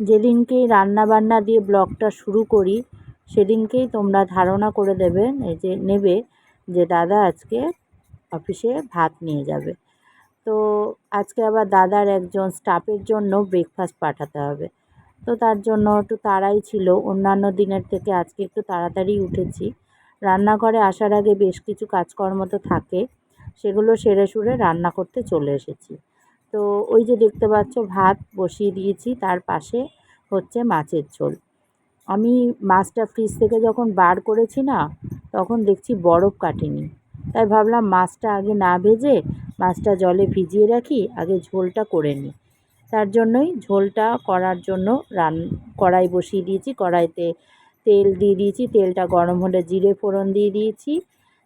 যেদিনকেই রান্না বান্না দিয়ে ব্লগটা শুরু করি, সেদিনকেই তোমরা ধারণা করে দেবে, এই যে নেবে যে দাদা আজকে অফিসে ভাত নিয়ে যাবে। তো আজকে আবার দাদার একজন স্টাফের জন্য ব্রেকফাস্ট পাঠাতে হবে। তো তার জন্য একটু তাড়াই ছিল, অন্যান্য দিনের থেকে আজকে একটু তাড়াতাড়ি উঠেছি। রান্নাঘরে আসার আগে বেশ কিছু কাজকর্ম তো থাকে, সেগুলো সেরে সুরে রান্না করতে চলে এসেছি। তো ওই যে দেখতে পাচ্ছ, ভাত বসিয়ে দিয়েছি। তার পাশে হচ্ছে মাছের ঝোল। আমি মাছটা ফ্রিজ থেকে যখন বার করেছি না, তখন দেখছি বরফ কাটেনি। তাই ভাবলাম মাছটা আগে না ভেজে মাছটা জলে ভিজিয়ে রাখি, আগে ঝোলটা করে নিই। তার জন্যই ঝোলটা করার জন্য রান, কড়াই বসিয়ে দিয়েছি। কড়াইতে তেল দিয়ে দিয়েছি। তেলটা গরম হলে জিরে ফোড়ন দিয়ে দিয়েছি।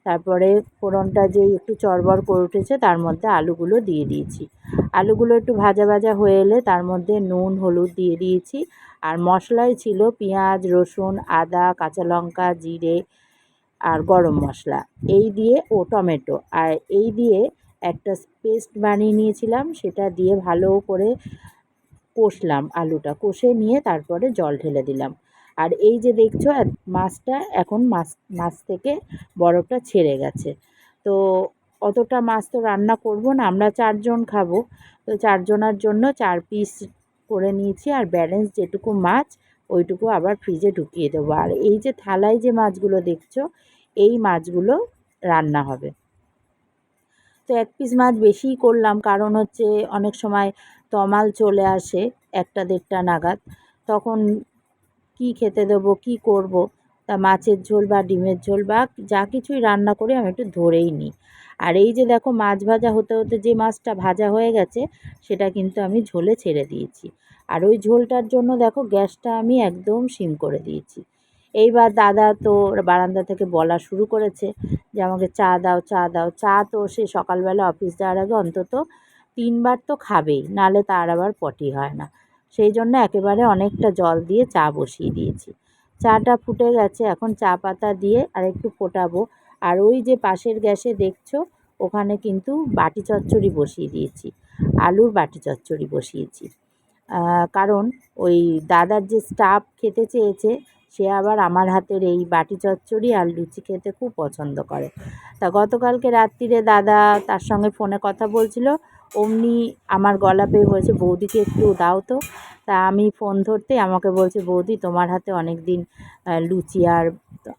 তারপরে ফোড়নটা যেই একটু চড়বড় করে উঠেছে, তার মধ্যে আলুগুলো দিয়ে দিয়েছি। আলুগুলো একটু ভাজা ভাজা হয়ে এলে তার মধ্যে নুন, হলুদ দিয়ে দিয়েছি। আর মশলাই ছিল পেঁয়াজ, রসুন, আদা, কাঁচা লঙ্কা, জিরে আর গরম মশলা। এই দিয়ে ও টমেটো। আর এই দিয়ে একটা পেস্ট বানিয়ে নিয়েছিলাম, সেটা দিয়ে ভালো করে কষলাম আলুটা। কষে নিয়ে তারপরে জল ঢেলে দিলাম। আর এই যে দেখছ মাছটা এখন মাছ মাছ থেকে বরফটা ছেড়ে গেছে। তো অতটা মাছ তো রান্না করব না, আমরা চারজন খাব। তো চারজনার জন্য চার পিস করে নিয়েছি, আর ব্যালেন্স যেটুকু মাছ, ওইটুকু আবার ফ্রিজে ঢুকিয়ে দেবো। আর এই যে থালায় যে মাছগুলো দেখছ, এই মাছগুলো রান্না হবে। তো এক পিস মাছ বেশিই করলাম, কারণ হচ্ছে অনেক সময় তমাল চলে আসে একটা দেড়টা নাগাদ। তখন কি খেতে দেবো, কি করব? তা মাছের ঝোল বা ডিমের ঝোল বা যা কিছুই রান্না করি আমি একটু ধরেই নিই। আর এই যে দেখো মাছ ভাজা হতে হতে যে মাছটা ভাজা হয়ে গেছে, সেটা কিন্তু আমি ঝোলে ছেড়ে দিয়েছি। আর ওই ঝোলটার জন্য দেখো গ্যাসটা আমি একদম সিম করে দিয়েছি। এইবার দাদা তো বারান্দা থেকে বলা শুরু করেছে যে আমাকে চা দাও চা দাও। চা তো সে সকালবেলা অফিস যাওয়ার আগে অন্তত তিনবার তো খাবেই, নালে তার আবার পটি হয় না। সেই জন্য একেবারে অনেকটা জল দিয়ে চা বসিয়ে দিয়েছি। চাটা ফুটে গেছে, এখন চা পাতা দিয়ে আর একটু ফোটাবো। আর ওই যে পাশের গ্যাসে দেখছ, ওখানে কিন্তু বাটি চচ্চড়ি বসিয়ে দিয়েছি, আলুর বাটি চচ্চড়ি বসিয়েছি। কারণ ওই দাদার যে স্টাফ খেতে চেয়েছে, সে আবার আমার হাতের এই বাটি চচ্চড়ি আর লুচি খেতে খুব পছন্দ করে। তা গতকালকে রাত্রিরে দাদা তার সঙ্গে ফোনে কথা বলছিল অমনি আমার গলা পেয়ে বলছে, বৌদিকে একটু দাও তো। তা আমি ফোন ধরতে আমাকে বলছে, বৌদি, তোমার হাতে অনেক দিন লুচি আর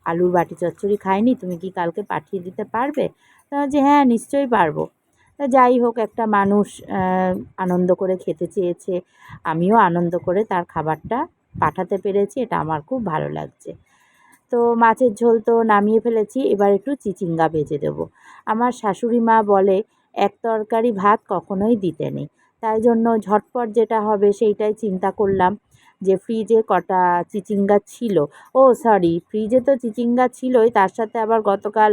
আলুর বাটি চচ্চড়ি খাইনি, তুমি কি কালকে পাঠিয়ে দিতে পারবে? তা যে হ্যাঁ নিশ্চয়ই পারব। তা যাই হোক, একটা মানুষ আনন্দ করে খেতে চেয়েছে। আমিও আনন্দ করে তার খাবারটা পাঠাতে পেরেছি, এটা আমার খুব ভালো লাগছে। তো মাছের ঝোল তো নামিয়ে ফেলেছি, এবার একটু চিচিঙ্গা ভেজে দেবো। আমার শাশুড়ি মা বলে এক তরকারি ভাত কখনোই দিতে নেই তাই জন্য ঝটপট যেটা হবে সেইটাই চিন্তা করলাম যে ফ্রিজে কটা চিচিঙ্গা ছিল। ও সরি ফ্রিজে তো চিচিঙ্গা ছিলই, তার সাথে আবার গতকাল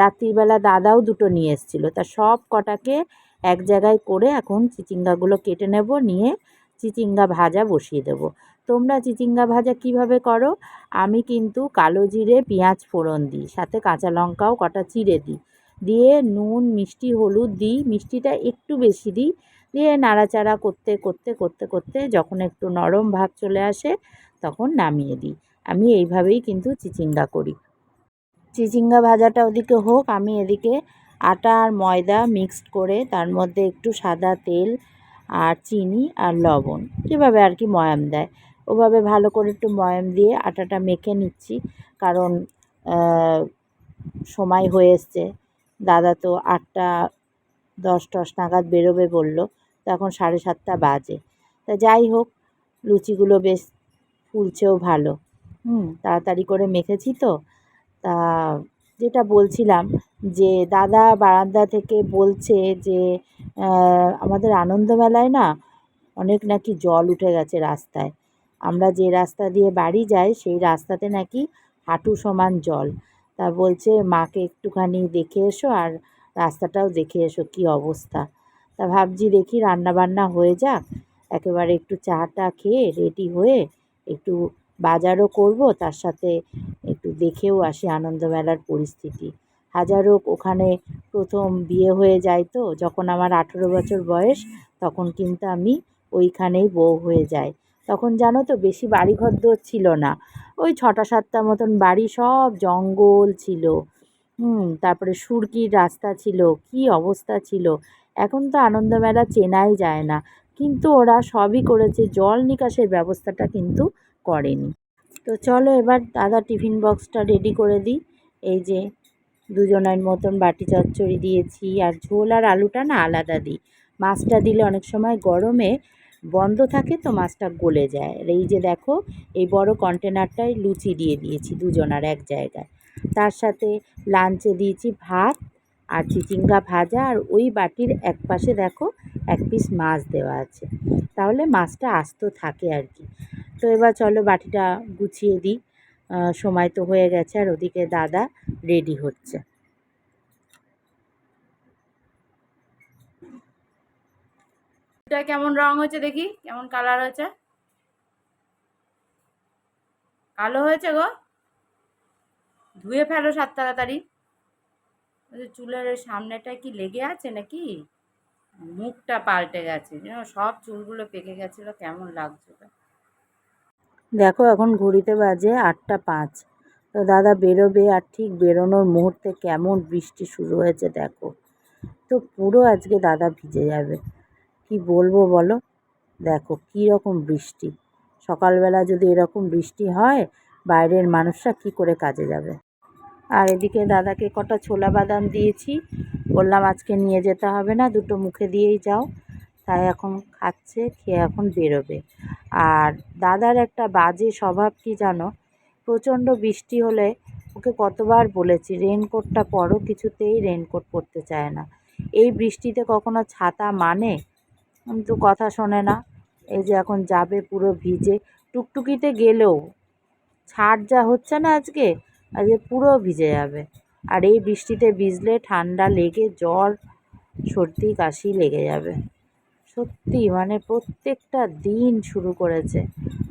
রাত্রিবেলা দাদাও দুটো নিয়ে এসেছিল। তা সব কটাকে এক জায়গায় করে এখন চিচিঙ্গাগুলো কেটে নেব, নিয়ে চিচিঙ্গা ভাজা বসিয়ে দেবো। তোমরা চিচিঙ্গা ভাজা কীভাবে করো? আমি কিন্তু কালো জিরে, পেঁয়াজ ফোড়ন দিই, সাথে কাঁচা লঙ্কাও কটা চিড়ে দিই। দিয়ে নুন, মিষ্টি, হলুদ দিই, মিষ্টিটা একটু বেশি দিই। দিয়ে নাড়াচাড়া করতে করতে করতে করতে যখন একটু নরম ভাব চলে আসে তখন নামিয়ে দিই। আমি এইভাবেই কিন্তু চিচিঙ্গা করি। চিচিঙ্গা ভাজাটা ওদিকে হোক, আমি এদিকে আটা আর ময়দা মিক্সড করে তার মধ্যে একটু সাদা তেল আর চিনি আর লবণ যেভাবে আর কি ময়াম দেয়। ওভাবে ভালো করে একটু ময়াম দিয়ে আটাটা মেখে নিচ্ছি। কারণ সময় হয়ে এসছে। দাদা তো আটটা দশ টস নাগাদ বেরোবে বলল তো এখন সাড়ে সাতটা বাজে। তা যাই হোক লুচিগুলো বেশ ফুলছেও ভালো। হুম। তাড়াতাড়ি করে মেখেছি তো। তা যেটা বলছিলাম যে দাদা বারান্দা থেকে বলছে যে আমাদের আনন্দমেলায় না অনেক নাকি জল উঠে গেছে রাস্তায়। আমরা যে রাস্তা দিয়ে বাড়ি যাই সেই রাস্তাতে নাকি হাঁটু সমান জল। তা বলছে, মাকে একটুখানি দেখে এসো আর রাস্তাটাও দেখে এসো কী অবস্থা। তা ভাবছি দেখি রান্না বান্না হয়ে যাক, একেবারে একটু চাটা খেয়ে রেডি হয়ে একটু বাজারও করব, তার সাথে একটু দেখেও আসি আনন্দমেলার পরিস্থিতি। হাজার হোক, ওখানে প্রথম বিয়ে হয়ে যায় তো, যখন আমার আঠেরো বছর বয়স, তখন কিন্তু আমি ওইখানেই বউ হয়ে যাই। তখন জানো তো বেশি বাড়িঘর দোর ছিল না। ওই ছটা সাতটা মতন বাড়ি সব জঙ্গল ছিল। হুম, তারপরে সুরকির রাস্তা ছিল, কি অবস্থা ছিল? এখন তো আনন্দমেলা চেনাই যায় না। কিন্তু ওরা সবই করেছে, জল নিকাশের ব্যবস্থাটা কিন্তু করেনি। তো চলো এবার দাদা টিফিন বক্সটা রেডি করে দিই। এই যে দুজনের মতন বাটি চচ্চড়ি দিয়েছি, আর ঝোল আর আলুটা না আলাদা দিই। মাছটা দিলে অনেক সময় গরমে বন্ধ থাকে তো মাছটা গলে যায়। আর এই যে দেখো, এই বড় কন্টেনারটায় লুচি দিয়ে দিয়েছি দুজনার এক জায়গায়। তার সাথে লাঞ্চে দিয়েছি ভাত আর চিচিঙ্গা ভাজা আর ওই বাটির এক পাশে দেখো এক পিস মাছ দেওয়া আছে। তাহলে মাছটা আস্ত থাকে আর কি। তো এবার চলো বাটিটা গুছিয়ে দিই। সময় তো হয়ে গেছে আর ওদিকে দাদা রেডি হচ্ছে। এটা কেমন রং হয়েছে দেখি? কেমন কালার হয়েছে? কালো হয়েছে গো? ধুয়ে ফেলো সাত তাড়াতাড়ি। চুলের ওই সামনেটায় কি লেগে আছে নাকি? মুখটা পাল্টে গেছে। সব চুলগুলো পেকে গেছিল, কেমন লাগছে দেখো এখন ঘড়িতে বাজে আটটা পাঁচ। তো দাদা বেরোবে আর ঠিক বেরোনোর মুহূর্তে কেমন বৃষ্টি শুরু হয়েছে দেখো। তো পুরো আজকে দাদা ভিজে যাবে। কি বলব বলো? দেখো কী রকম বৃষ্টি। সকালবেলা যদি এরকম বৃষ্টি হয়, বাইরের মানুষরা কি করে কাজে যাবে? আর এদিকে দাদাকে কটা ছোলা বাদাম দিয়েছি। বললাম আজকে নিয়ে যেতে হবে না, দুটো মুখে দিয়েই যাও। তাই এখন খাচ্ছে, খেয়ে এখন বেরোবে। আর দাদার একটা বাজে স্বভাব কি জানো? প্রচণ্ড বৃষ্টি হলে ওকে কতবার বলেছি রেনকোটটা পরো, কিছুতেই রেনকোট পরতে চায় না। এই বৃষ্টিতে কখনো ছাতা মানে কিন্তু কথা শোনে না। এই যে এখন যাবে পুরো ভিজে। টুকটুকিতে গেলেও ছাড় যা হচ্ছে না আজকে আজকে পুরো ভিজে যাবে। আর এই বৃষ্টিতে ভিজলে ঠান্ডা লেগে, জ্বর, সর্দি, কাশি লেগে যাবে। সত্যি মানে প্রত্যেকটা দিন শুরু করেছে।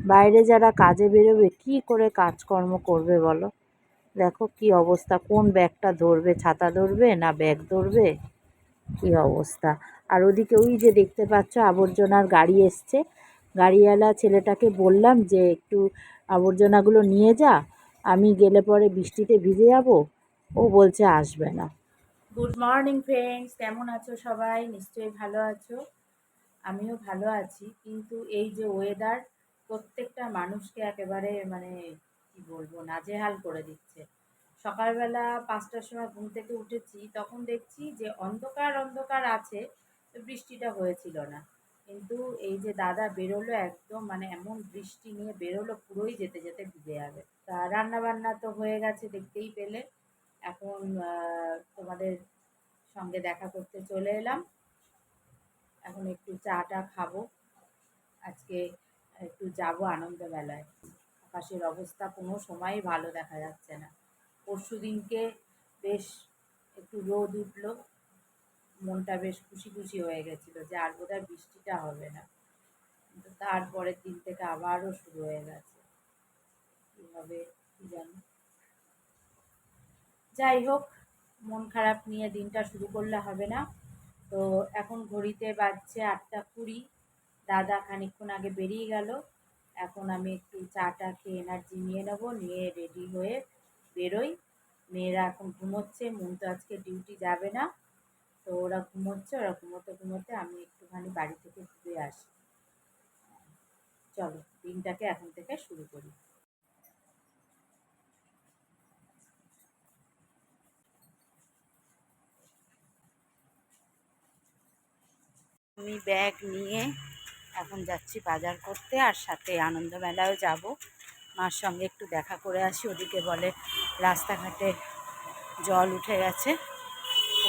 বাইরে যারা কাজে বেরোবে, কি করে কাজকর্ম করবে বলো? দেখো কি অবস্থা, কোন ব্যাগটা ধরবে, ছাতা ধরবে না ব্যাগ ধরবে? কি অবস্থা। আর ওদিকে ওই যে দেখতে পাচ্ছ আবর্জনার গাড়ি এসছে। গাড়িওয়ালা ছেলেটাকে বললাম যে, একটু আবর্জনাগুলো নিয়ে যা, আমি গেলে পরে বৃষ্টিতে ভিজে যাব। ও বলছে, আসবে না। গুড মর্নিং ফ্রেন্ডস কেমন আছো সবাই? নিশ্চয়ই ভালো আছো। আমিও ভালো আছি। কিন্তু এই যে ওয়েদার প্রত্যেকটা মানুষকে একেবারে মানে কি বলব, নাজেহাল করে দিচ্ছে। সকালবেলা পাঁচটার সময় ঘুম থেকে উঠেছি, তখন দেখছি যে, অন্ধকার অন্ধকার আছে। বৃষ্টিটা হয়েছিল না। কিন্তু এই যে দাদা বেরোলো একদম মানে এমন বৃষ্টি নিয়ে বেরোলো, পুরোই যেতে যেতে ভিজে যাবে। তা রান্না বান্না তো হয়ে গেছে, দেখতেই পেলে। এখন তোমাদের সঙ্গে দেখা করতে চলে এলাম। এখন একটু চাটা খাব। আজকে একটু যাব আনন্দমেলায়। আকাশের অবস্থা কোনো সময়ই ভালো দেখা যাচ্ছে না। পরশু দিনকে বেশ একটু রোদ উঠল। মনটা বেশ খুশি খুশি হয়ে গেছিল যে আর বোধহয় বৃষ্টিটা হবে না। কিন্তু তারপরের দিন থেকে আবারও শুরু হয়ে গেছে। কী হবে কী জানি। যাই হোক, মন খারাপ নিয়ে দিনটা শুরু করলে হবে না। তো এখন ঘড়িতে বাজছে আটটা কুড়ি। দাদা খানিকক্ষণ আগে বেরিয়ে গেল। এখন আমি একটু চাটা খেয়ে এনার্জি নিয়ে নেব, নিয়ে রেডি হয়ে বেরোই। মেয়েরা এখন ঘুমোচ্ছে মন তো আজকে ডিউটি যাবে না। তো ওরা ঘুমোচ্ছে ওরা ঘুমোতে ঘুমোতে আমি একটুখানি বাড়ি থেকে ঘুরে আসি। চলো, দিনটাকে এখন থেকে শুরু করি। আমি ব্যাগ নিয়ে এখন যাচ্ছি বাজার করতে আর সাথে আনন্দ মেলায়ও যাব। মার সঙ্গে একটু দেখা করে আসি, ওদিকে বলে রাস্তাঘাটে জল উঠে গেছে।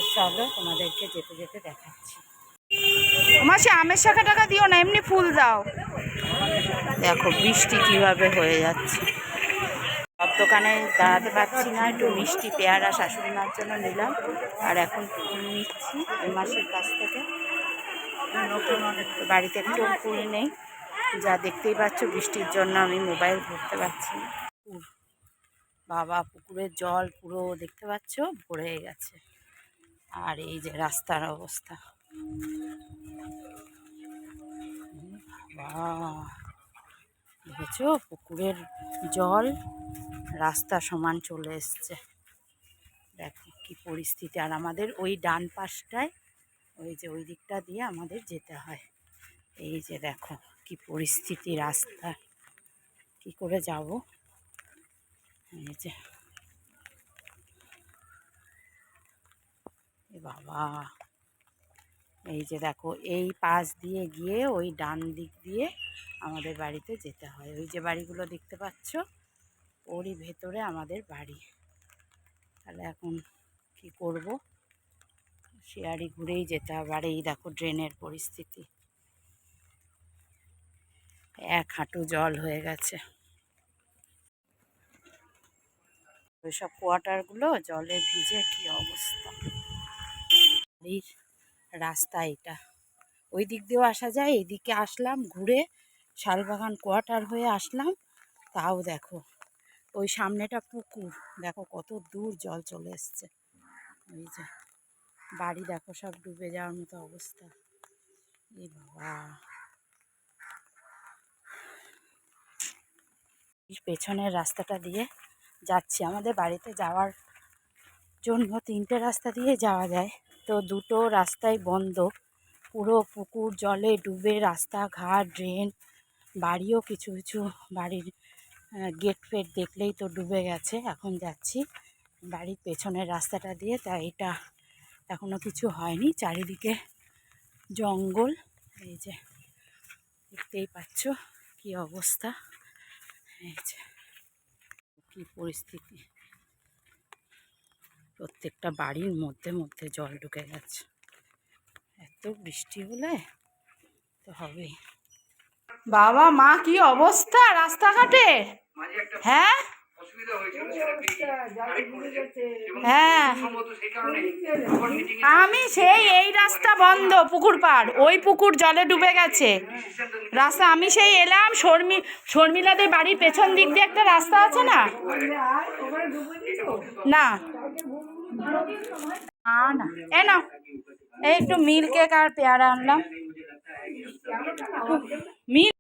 তো চলো তোমাদেরকে যেতে যেতে দেখাচ্ছি। মাসি আমের শাখা টাকা দিও না এমনি ফুল দাও। দেখো বৃষ্টি কীভাবে হয়ে যাচ্ছে। সব দোকানে দাঁড়াতে পারছি না একটু মিষ্টি পেয়ারা শাশুড়ি মার জন্য নিলাম। আর এখন ফুল নিচ্ছি মাসের কাছ থেকে। বাড়িতে একটু ফুল নেই। যা দেখতেই পাচ্ছ বৃষ্টির জন্য আমি মোবাইল ধরতে পারছি না। বাবা পুকুরের জল পুরো দেখতে পাচ্ছ ভরে গেছে। আর এই যে রাস্তার অবস্থা। দেখেছ? পুকুরের জল রাস্তা সমান চলে এসছে। দেখো কি পরিস্থিতি। আর আমাদের ওই ডান পাশটায়, ওই যে ওই দিকটা দিয়ে আমাদের যেতে হয়। এই যে দেখো কি পরিস্থিতি রাস্তা কি করে যাব? এই যে এ বাবা। এই যে দেখো, এই পাশ দিয়ে গিয়ে ওই ডান দিক দিয়ে আমাদের বাড়িতে যেতে হয়। ওই যে বাড়িগুলো দেখতে পাচ্ছ, ওরই ভেতরে আমাদের বাড়ি। তাহলে এখন কি করব? শেয়ারি ঘুরেই যেতে হবে। আর এই দেখো, ড্রেনের পরিস্থিতি। এক হাঁটু জল হয়ে গেছে। ওইসব কোয়াটারগুলো জলে ভিজে কি অবস্থা? এই রাস্তা এটা। ওই দিক দিয়েও আসা যায় এদিকে আসলাম, ঘুরে শালবাগান কোয়ার্টার হয়ে আসলাম। তাও দেখো, ওই সামনেটা পুকুর। দেখো কত দূর জল চলে এসছে। ওই যে, বাড়ি দেখো সব ডুবে যাওয়ার মতো অবস্থা। এ বাবা। পেছনের রাস্তাটা দিয়ে যাচ্ছি। আমাদের বাড়িতে যাওয়ার জন্য তিনটে রাস্তা দিয়ে যাওয়া যায়। তো দুটো রাস্তাই বন্ধ। পুরো পুকুর জলে ডুবে রাস্তাঘাট, ড্রেন, বাড়িও কিছু কিছু বাড়ির গেট ফেট দেখলেই তো ডুবে গেছে। এখন যাচ্ছি বাড়ির পেছনের রাস্তাটা দিয়ে তাই এটা এখনও কিছু হয়নি। চারিদিকে জঙ্গল, এই যে দেখতেই পাচ্ছ কি অবস্থা। এই যে কী পরিস্থিতি। প্রত্যেকটা বাড়ির মধ্যে মধ্যে জল ঢুকে গেছে। এত বৃষ্টি হলে তো হবেই। বাবা, মা, কি অবস্থা রাস্তাঘাটে? হ্যাঁ? হ্যাঁ। আমি সেই, এই রাস্তা বন্ধ, পুকুর পাড়। ওই পুকুর জলে ডুবে গেছে। রাস্তা, আমি সেই এলাম, শর্মি, শর্মিলাদের বাড়ির পেছন দিক দিয়ে একটা রাস্তা আছে না? না। এই একটু মিল কেক আর পেয়ারা আনলাম। মিল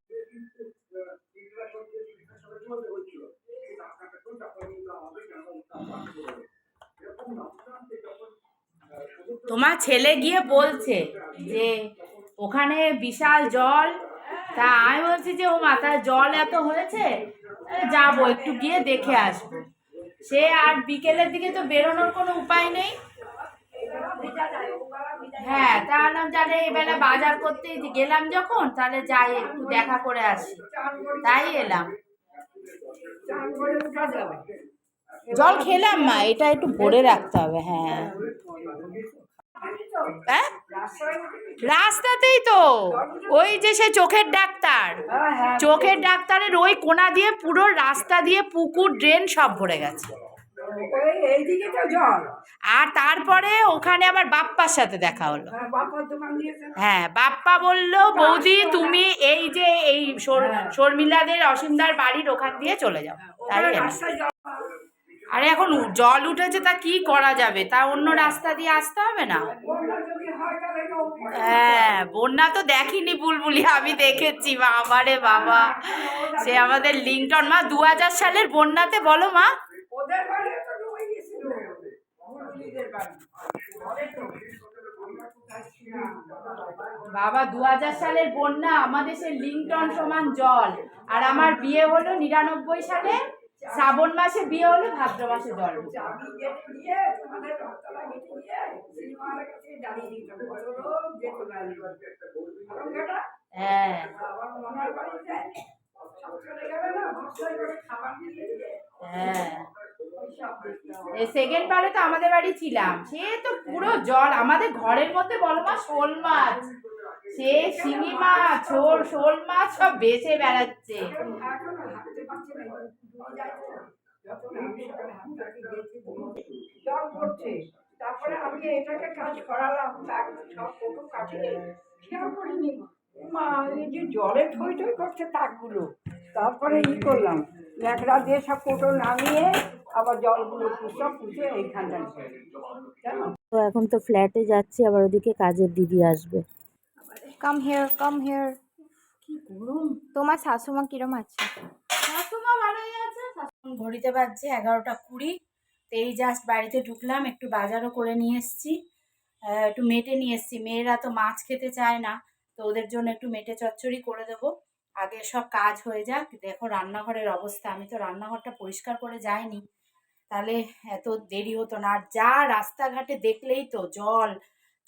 তোমার ছেলে গিয়ে বলছে যে, ওখানে বিশাল জল। তা আমি বলছি যে, ও মাথায় জল এত হয়েছে? যাব, একটু গিয়ে দেখে আসব। সে আর বিকেলের দিকে তো বেরোনোর কোনো উপায় নেই। হ্যাঁ তাহলে তাহলে এবেলা বাজার করতে গেলাম যখন, তাহলে যাই, একটু দেখা করে আসি। তাই এলাম। জল খেলাম মা, এটা একটু ভরে রাখতে হবে হ্যাঁ। হ্যাঁ। রাস্তাতেই তো। ওই যে সে চোখের ডাক্তার। চোখের ডাক্তারের ওই কোনা দিয়ে পুরো রাস্তা দিয়ে পুকুর ড্রেন সব ভরে গেছে। আর তারপরে ওখানে আবার বাপ্পার সাথে দেখা হলো। হ্যাঁ, হ্যাঁ বাপ্পা বলল বৌদি তুমি এই যে এই শর্মিলাদের অসীমদার বাড়ির ওখান দিয়ে চলে যাও। তাই আরে এখন জল উঠেছে, তা কি করা যাবে? তা অন্য রাস্তা দিয়ে আসতে হবে না? হয়, বন্যা তো দেখিনি বুলবুলি, আমি দেখেছি বাবা বাবা। সে আমাদের লিংটন, মা দু হাজার সালের বন্যাতে, বলো, মা। বাবা দু হাজার সালের বন্যা, আমাদের সে লিংটন সমান জল। আর আমার বিয়ে হলো নিরানব্বই সালে। শ্রাবণ মাসে বিয়ে হলো ভাদ্র মাসে জল হ্যাঁ। হ্যাঁ। সেকেন্ড পারে তো আমাদের বাড়ি ছিলাম। সে তো পুরো জল আমাদের ঘরের মধ্যে বলো মা শোল মাছ। সে শিঙি মাছ ছোল শোল মাছ সব বেঁচে বেড়াচ্ছে। তারপরে আমি এটাকে কাজ করালাম জলে থই থই করছে তাকগুলো। তারপরে ই করলাম? ন্যাকড়া দিয়ে সব ফটো নামিয়ে আবার জলগুলো সব পুষে এইখানটা তো এখন তো ফ্ল্যাটে যাচ্ছি আবার ওদিকে কাজের দিদি আসবে। কাম here, কাম গরম। তোমার শাশুমা কিরম আছে? শাশুমা ভালোই আছে। ঘড়িতে বাজছে এগারোটা কুড়ি। তো এই জাস্ট বাড়িতে ঢুকলাম একটু বাজারও করে নিয়ে এসেছি। একটু মেটে নিয়ে এসেছি। মেয়েরা তো মাছ খেতে চায় না তো ওদের জন্য একটু মেটে চচ্চড়ি করে দেবো। আগে সব কাজ হয়ে যাক। দেখো রান্নাঘরের অবস্থা। আমি তো রান্নাঘরটা পরিষ্কার করে যাইনি। তাহলে এত দেরি হতো না। আর যা রাস্তাঘাটে দেখলেই তো জল,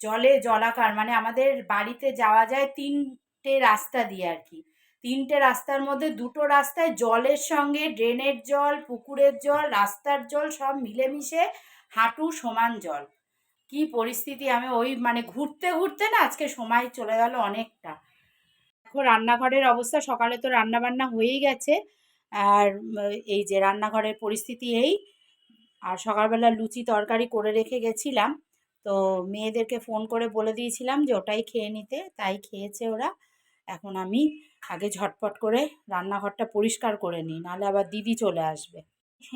জলে জলাকার। মানে আমাদের বাড়িতে যাওয়া যায় তিনটে রাস্তা দিয়ে আর কি। তিনটে রাস্তার মধ্যে দুটো রাস্তায় জলের সঙ্গে ড্রেনের জল, পুকুরের জল, রাস্তার জল সব মিলেমিশে হাঁটু সমান জল। কি পরিস্থিতি! আমি ওই মানে ঘুরতে ঘুরতে না আজকে সময় চলে গেল অনেকটা। দেখো রান্নাঘরের অবস্থা, সকালে তো রান্না বান্না হয়েই গেছে। আর এই যে রান্নাঘরের পরিস্থিতি এই। আর সকালবেলা লুচি তরকারি করে রেখে গেছিলাম। তো মেয়েদেরকে ফোন করে বলে দিয়েছিলাম যে ওটাই খেয়ে নিতে, তাই খেয়েছে ওরা। এখন আমি আগে ঝটপট করে রান্নাঘরটা পরিষ্কার করে নিই, নাহলে আবার দিদি চলে আসবে।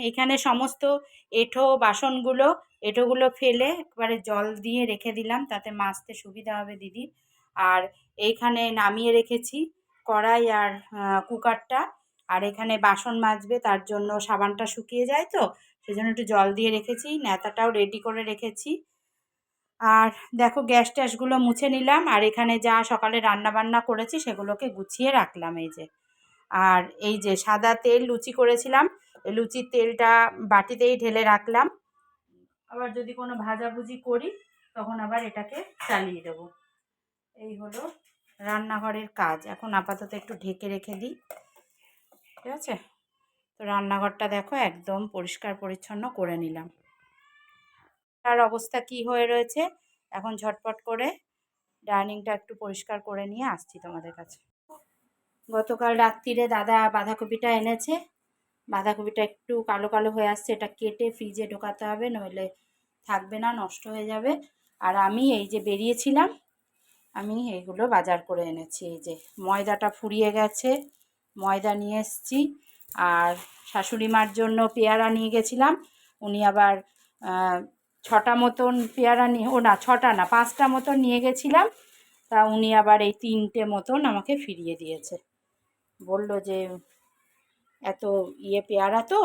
এখানে সমস্ত এঁঠো বাসনগুলো, এঁঠোগুলো ফেলে একবারে জল দিয়ে রেখে দিলাম, তাতে মাজতে সুবিধা হবে দিদি আর এইখানে নামিয়ে রেখেছি কড়াই আর কুকারটা। আর এখানে বাসন মাজবে, তার জন্য সাবানটা শুকিয়ে যায় তো, সেজন্য একটু জল দিয়ে রেখেছি ন্যাতাটাও রেডি করে রেখেছি। আর দেখো গ্যাস ট্যাসগুলো মুছে নিলাম, আর এখানে যা সকালে রান্না বান্না করেছি সেগুলোকে গুছিয়ে রাখলাম এই যে। আর এই যে সাদা তেল লুচি করেছিলাম লুচির তেলটা বাটিতেই ঢেলে রাখলাম। আবার যদি কোনো ভাজাভুজি করি, তখন আবার এটাকে চালিয়ে দেবো। এই হলো রান্নাঘরের কাজ। এখন আপাতত একটু ঢেকে রেখে দিই। ঠিক আছে? তো রান্নাঘরটা দেখো একদম পরিষ্কার পরিচ্ছন্ন করে নিলাম। তার অবস্থা কি হয়ে রয়েছে? এখন ঝটপট করে ডাইনিংটা একটু পরিষ্কার করে নিয়ে আসছি তোমাদের কাছে। গতকাল রাত্রিরে দাদা বাঁধাকপিটা এনেছে। বাঁধাকপিটা একটু কালো কালো হয়ে আসছে। এটা কেটে ফ্রিজে ঢোকাতে হবে, নইলে থাকবে না, নষ্ট হয়ে যাবে। আর আমি এই যে বেরিয়েছিলাম আমি এইগুলো বাজার করে এনেছি। এই যে ময়দাটা ফুরিয়ে গেছে, ময়দা নিয়ে এসেছি। আর শাশুড়ি মার জন্য পেয়ারা নিয়ে গেছিলাম। উনি আবার ছটা মতন পেয়ারা নিয়ে, ও না, ছটা না, পাঁচটা মতন নিয়ে গেছিলাম। তা উনি আবার এই তিনটে মতন আমাকে ফিরিয়ে দিয়েছে। বলল যে, এত ইয়ে পেয়ারা তো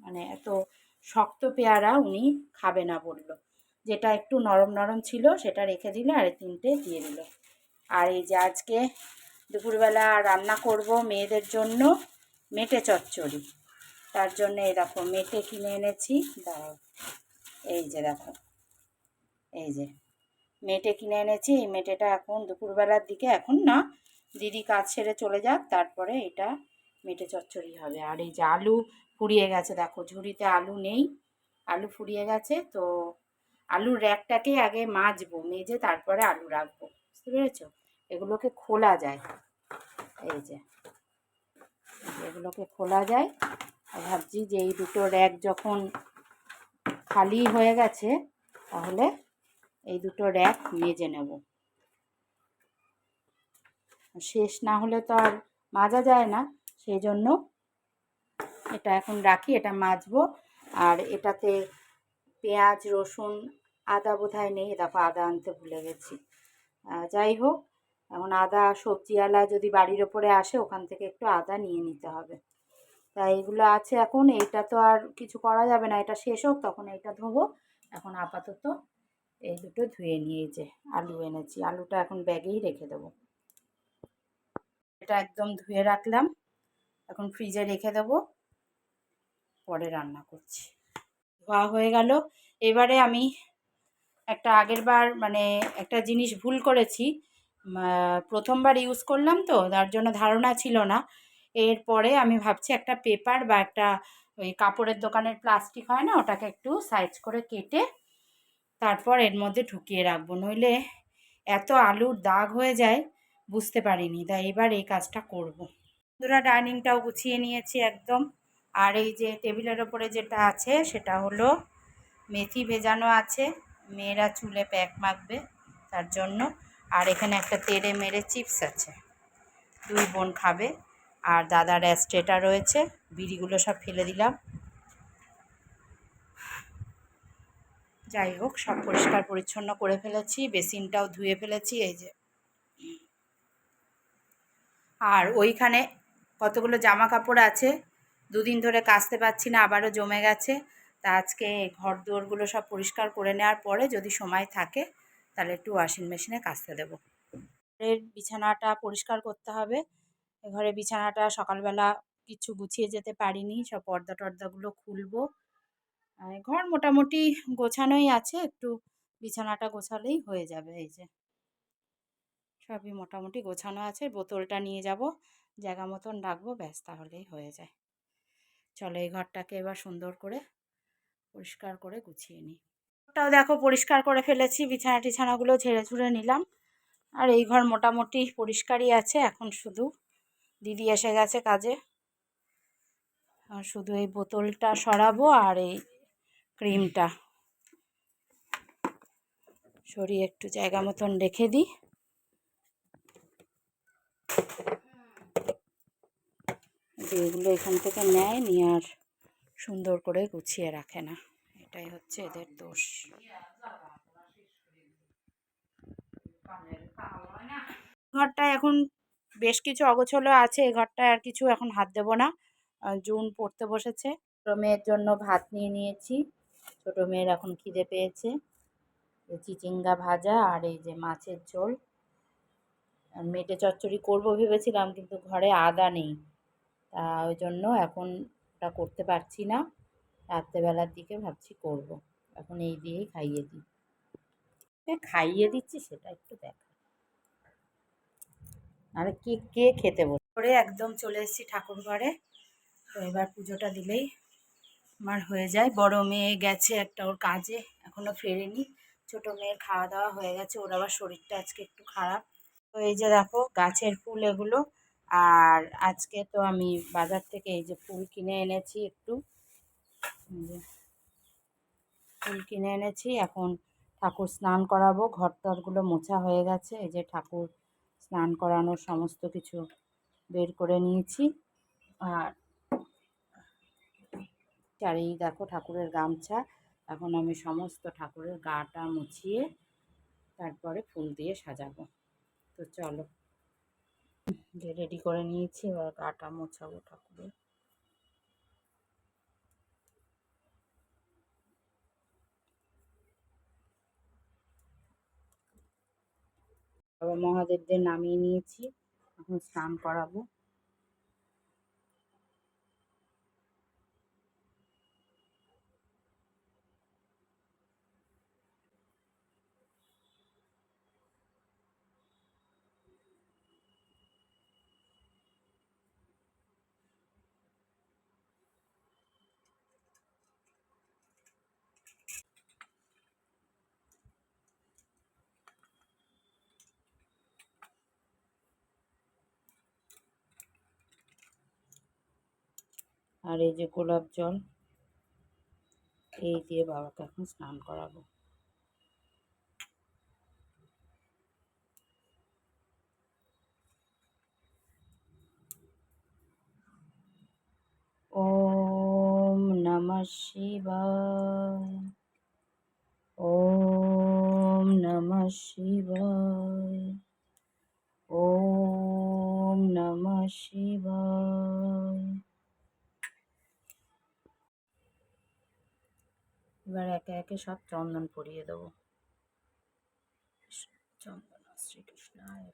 মানে এত শক্ত পেয়ারা উনি খাবে না, বলল। যেটা একটু নরম নরম ছিল, সেটা রেখে দিলে আর তিনটে দিয়ে দিল। আর এই যে আজকে দুপুরবেলা রান্না করব মেয়েদের জন্য মেটে চচ্চড়ি। তার জন্য এই দেখো মেটে কিনে এনেছি। দাঁড়াও, এই যে দেখো, এই যে মেটে কিনে এনেছি। এই মেটেটা এখন দুপুরবেলার দিকে এখন না, দিদি কাজ সেরে চলে যাক, তারপরে এটা মেটে চচ্চড়ি হবে। আর এই যে আলু ফুরিয়ে গেছে, দেখো ঝুড়িতে আলু নেই, আলু ফুরিয়ে গেছে, তো আলুর র্যাকটাকে আগে মাজবো, মেজে তারপরে আলু রাখব। বুঝতে পেরেছ? এগুলোকে খোলা যায়। এই যে, এগুলোকে খোলা যায়। আর ভাবছি যে এই দুটো র্যাক যখন খালি হয়ে গেছে, তাহলে এই দুটো র্যাক মেজে নেব। শেষ না হলে তো আর মাজা যায় না। সেই জন্য এটা এখন রাখি, এটা মাজবো। আর এটাতে পেঁয়াজ, রসুন, আদা বোধহয় নেই। দেখো, আদা আনতে ভুলে গেছি। যাই হোক, এখন আদা সবজিওয়ালা যদি বাড়ির ওপরে আসে, ওখান থেকে একটু আদা নিয়ে নিতে হবে। তা এইগুলো আছে এখন। এইটা তো আর কিছু করা যাবে না। এটা শেষ হোক, তখন এইটা ধোবো। এখন আপাতত এই দুটো ধুয়ে নিয়ে যে আলু এনেছি। আলুটা এখন ব্যাগেই রেখে দেবো। এটা একদম ধুয়ে রাখলাম। এখন ফ্রিজে রেখে দেবো। পরে রান্না করছি। ধোয়া হয়ে গেল। এবারে আমি একটা আগের বার মানে একটা জিনিস ভুল করেছি। প্রথমবার ইউজ করলাম তো, তার জন্য ধারণা ছিল না। এরপরে আমি ভাবছি একটা পেপার বা একটা ওই কাপড়ের দোকানের প্লাস্টিক হয় না, ওটাকে একটু সাইজ করে কেটে তারপর এর মধ্যে ঢুকিয়ে রাখব। নইলে এত আলুর দাগ হয়ে যায়, বুঝতে পারিনি। তাই এবার এই কাজটা করব। বন্ধুরা ডাইনিংটাও গুছিয়ে নিয়েছি একদম। আর এই যে টেবিলের ওপরে যেটা আছে, সেটা হলো মেথি ভেজানো আছে। মেয়েরা চুলে প্যাক মাখবে তার জন্য। আর এখানে একটা তেড়ে মেরে চিপস আছে। দুই বোন খাবে। আর দাদার অ্যাস্ট্রেটা রয়েছে। বিড়িগুলো সব ফেলে দিলাম। যাই হোক, সব পরিষ্কার পরিচ্ছন্ন করে ফেলেছি। বেসিনটাও ধুয়ে ফেলেছি, এই যে। আর ওইখানে কতগুলো জামা কাপড় আছে? দুদিন ধরে কাচতে পারছি না, আবারও জমে গেছে। তা আজকে ঘর দুয়ারগুলো সব পরিষ্কার করে নেওয়ার পরে যদি সময় থাকে, তাহলে একটু ওয়াশিং মেশিনে কাচতে দেবো। ঘরের বিছানাটা পরিষ্কার করতে হবে। ঘরে বিছানাটা সকালবেলা কিছু গুছিয়ে যেতে পারিনি, সব পর্দা টর্দাগুলো খুলবো ঘর মোটামুটি গোছানোই আছে, একটু বিছানাটা গোছালেই হয়ে যাবে এই যে। সবই মোটামুটি গোছানো আছে, বোতলটা নিয়ে যাব, জায়গা মতন রাখব, ব্যাস তাহলেই হয়ে যায়। চলো এই ঘরটাকে এবার সুন্দর করে পরিষ্কার করে গুছিয়ে নিই। ঘরটাও দেখো পরিষ্কার করে ফেলেছি, বিছানা টিছানাগুলো ঝেড়ে ঝুড়ে নিলাম। আর এই ঘর মোটামুটি পরিষ্কারই আছে, এখন শুধু দিদি এসে গেছে কাজে। আর শুধু এই বোতলটা সরাবো আর এই ক্রিমটা। সরিয়ে একটু জায়গা মতন রেখে দিই। যে এগুলো এখান থেকে নেয় নিয়ে আর সুন্দর করে গুছিয়ে রাখে না। এটাই হচ্ছে এদের দোষ। ঘরটায় এখন বেশ কিছু অগোছলো আছে, এ ঘরটায় আর কিছু এখন হাত দেবো না। জুন পড়তে বসেছে। ছোটো মেয়ের জন্য ভাত নিয়ে নিয়েছি। ছোটো মেয়ের এখন খিদে পেয়েছে। চিচিঙ্গা ভাজা আর এই যে মাছের ঝোল। মেটে চচ্চড়ি করব ভেবেছিলাম, কিন্তু ঘরে আদা নেই। তা ওই জন্য এখন ওটা করতে পারছি না। রাত্রেবেলার দিকে ভাবছি করব। এখন এই দিয়েই খাইয়ে দিই। খাইয়ে দিচ্ছি সেটা একটু দেখা। আরে কে কে খেতে বসে? একদম চলে এসেছি ঠাকুর ঘরে। তো এবার পুজোটা দিলেই আমার হয়ে যায়। বড় মেয়ে গেছে একটা ওর কাজে এখনও ফেরেনি। ছোট মেয়ের খাওয়া দাওয়া হয়ে গেছে। ওর আবার শরীরটা আজকে একটু খারাপ। তো এই যে দেখো গাছের ফুল এগুলো আর আজকে তো আমি বাজার থেকে এই যে ফুল কিনে এনেছি একটু। ফুল কিনে এনেছি, এখন ঠাকুর স্নান করাবো। ঘর টরগুলো মোছা হয়ে গেছে, এই যে ঠাকুর স্নান করানোর সমস্ত কিছু বের করে নিয়েছি। আর এই দেখো ঠাকুরের গামছা, এখন আমি সমস্ত ঠাকুরের গাটা মুছিয়ে তারপরে ফুল দিয়ে সাজাবো। তো চলো। রেডি করে নিয়েছি এবার গাটা মোছাবো ঠাকুরের। আবার মহাদেবদের নামিয়ে নিয়েছি এখন স্নান করাবো। আর এই যে গোলাপ জল, এই দিয়ে বাবাকে এখন স্নান করাবো। ওম নমঃ শিবায়। ওম নমঃ শিবায়। ওম নমঃ শিবায়। এবার একে একে সব চন্দন পরিয়ে দেবো। চন্দন শ্রীকৃষ্ণায়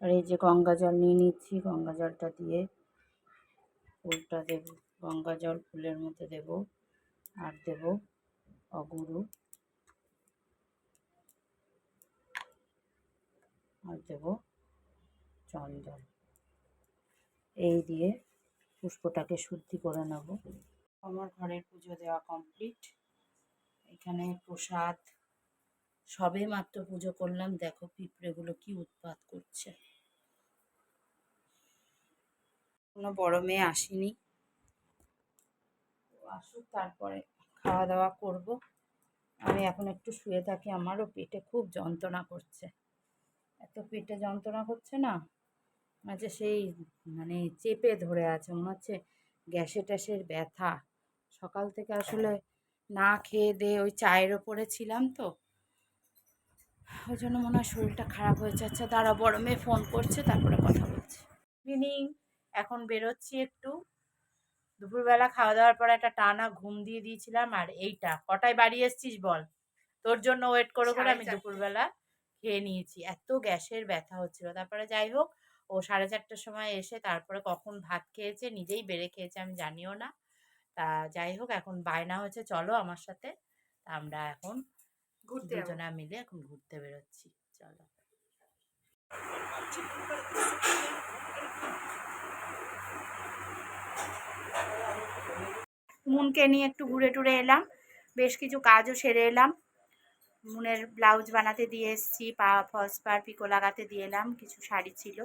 আর এই যে গঙ্গা জল নিয়ে নিচ্ছি, গঙ্গা জলটা দিয়ে ফুলটা দেব, গঙ্গা জল ফুলের মধ্যে দেব, আর দেব অগুরু, আর দেব চন্দন। এই দিয়ে পুষ্পটাকে শুদ্ধি করে নেব। আমার ঘরের পুজো দেওয়া কমপ্লিট। এখানে প্রসাদ, সবে মাত্র পুজো করলাম। দেখো পিঁপড়েগুলো কি উৎপাত করছে। কোনো বড় মেয়ে আসেনি। আসুক তারপরে খাওয়া দাওয়া করব। আমি এখন একটু শুয়ে থাকি, আমারও পেটে খুব যন্ত্রণা করছে। এত পেটে যন্ত্রণা করছে না মাঝে সেই মানে চেপে ধরে আছে, মনে হচ্ছে গ্যাসে ট্যাসের ব্যথা। সকাল থেকে আসলে না খেয়ে দিয়ে ওই চায়ের ওপরে ছিলাম তো। ওই জন্য মনে হয় শরীরটা খারাপ হয়ে যাচ্ছে দাঁড়া বড় মেয়ে ফোন করছে, তারপরে কথা বলছি। ইভিনিং এখন বেরোচ্ছি একটু। দুপুরবেলা খাওয়া দাওয়ার পর একটা টানা ঘুম দিয়ে দিয়েছিলাম আর এইটা। কটায় বাড়ি এসছিস বল? তোর জন্য ওয়েট করে করে আমি দুপুরবেলা খেয়ে নিয়েছি। এত গ্যাসের ব্যথা হচ্ছিল। তারপরে যাই হোক ও সাড়ে চারটার সময় এসে তারপরে কখন ভাত খেয়েছে নিজেই বেড়ে খেয়েছে আমি জানিও না। তা যাই হোক এখন বায়না হয়েছে চলো আমার সাথে। আমরা এখন ঘুরতে। দুজনা মিলে এখন ঘুরতে বেরোচ্ছি। চলো। মুনকে নিয়ে একটু ঘুরে টুরে এলাম। বেশ কিছু কাজও সেরে এলাম। মুনের ব্লাউজ বানাতে দিয়ে এসেছি, পা ফলস পার পিকো লাগাতে দিয়ে এলাম, কিছু শাড়ি ছিল।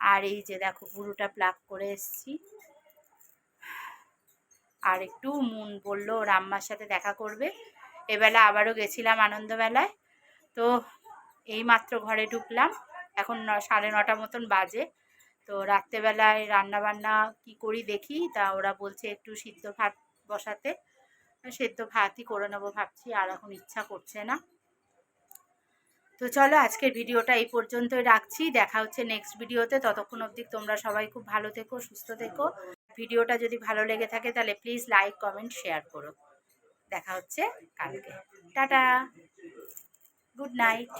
আর এই যে দেখো পুরোটা প্লাক করে এসেছি। আর একটু মুন বলল, ওর আম্মার সাথে দেখা করবে। এবেলা আবারও গেছিলাম আনন্দবেলায়। তো এই মাত্র ঘরে ঢুকলাম। এখন সাড়ে নটা মতন বাজে। তো রাত্রেবেলায় রান্না বান্না কি করি দেখি। তা ওরা বলছে একটু সিদ্ধ ভাত বসাতে। সেদ্ধ ভাতই করে নেব ভাবছি, আর এখন ইচ্ছা করছে না। তো চলো আজকের ভিডিওটা এই পর্যন্তই রাখছি। দেখা হচ্ছে নেক্সট ভিডিওতে। ততক্ষণ অবধি তোমরা সবাই খুব ভালো থেকো, সুস্থ থেকো। ভিডিওটা যদি ভালো লেগে থাকে তাহলে প্লিজ লাইক কমেন্ট শেয়ার করো। দেখা হচ্ছে কালকে। টাটা! Good night